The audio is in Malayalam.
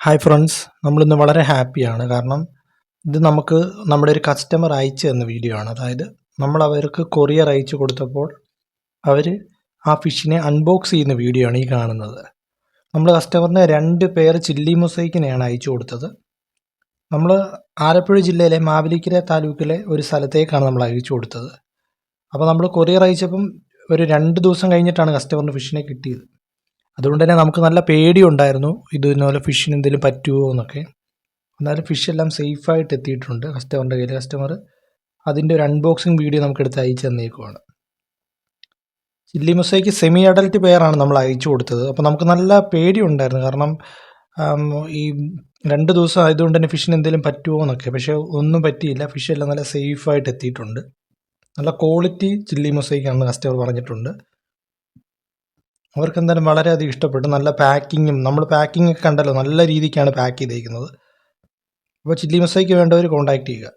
ഹായ് ഫ്രണ്ട്സ് നമ്മളിന്ന് വളരെ ഹാപ്പിയാണ് കാരണം ഇത് നമുക്ക് നമ്മുടെ ഒരു കസ്റ്റമർ അയച്ചു തന്ന വീഡിയോ ആണ്. അതായത് നമ്മൾ അവർക്ക് കൊറിയർ അയച്ചു കൊടുത്തപ്പോൾ അവർ ആ ഫിഷിനെ അൺബോക്സ് ചെയ്യുന്ന വീഡിയോ ആണ് ഈ കാണുന്നത്. നമ്മൾ കസ്റ്റമറിന് രണ്ട് പേർ ചില്ലി മൊസൈക്കിനെയാണ് അയച്ചു കൊടുത്തത്. നമ്മൾ ആലപ്പുഴ ജില്ലയിലെ മാവലിക്കര താലൂക്കിലെ ഒരു സ്ഥലത്തേക്കാണ് നമ്മൾ അയച്ചു കൊടുത്തത്. അപ്പോൾ നമ്മൾ കൊറിയർ അയച്ചപ്പം ഒരു രണ്ട് ദിവസം കഴിഞ്ഞിട്ടാണ് കസ്റ്റമറിന് ഫിഷിനെ കിട്ടിയത്. അതുകൊണ്ട് തന്നെ നമുക്ക് നല്ല പേടിയുണ്ടായിരുന്നു. ഇതുപോലെ ഫിഷിന് എന്തെങ്കിലും പറ്റുമോ എന്നൊക്കെ. എന്നാലും ഫിഷ് എല്ലാം സേഫായിട്ട് എത്തിയിട്ടുണ്ട് കസ്റ്റമറിന്റെ കയ്യിൽ കസ്റ്റമർ അതിന്റെ ഒരു അൺബോക്സിങ് വീഡിയോ നമുക്ക് എടുത്ത് അയച്ചു തന്നേക്കുവാണ്. ചില്ലി മുസൈക്ക് സെമി അഡൽട്ട് പെയറാണ് നമ്മൾ അയച്ചു കൊടുത്തത്. അപ്പോൾ നമുക്ക് നല്ല പേടിയുണ്ടായിരുന്നു. കാരണം ഈ രണ്ട് ദിവസം ആയതുകൊണ്ട് തന്നെ ഫിഷിന് എന്തെങ്കിലും പറ്റുമോ എന്നൊക്കെ. പക്ഷേ ഒന്നും പറ്റിയില്ല. ഫിഷ് എല്ലാം നല്ല സേഫായിട്ട് എത്തിയിട്ടുണ്ട്. നല്ല ക്വാളിറ്റി ചില്ലി മൊസൈക്കാണെന്ന് കസ്റ്റമർ പറഞ്ഞിട്ടുണ്ട്. അവർക്ക് എന്തായാലും വളരെയധികം ഇഷ്ടപ്പെട്ടു. നല്ല പാക്കിങ്ങും നമ്മൾ പാക്കിംഗ് കണ്ടല്ലോ നല്ല രീതിക്കാണ് പാക്ക് ചെയ്തേക്കുന്നത്. അപ്പോൾ ചില്ലി മസാലയ്ക്ക് വേണ്ടവർ കോൺടാക്ട് ചെയ്യുക.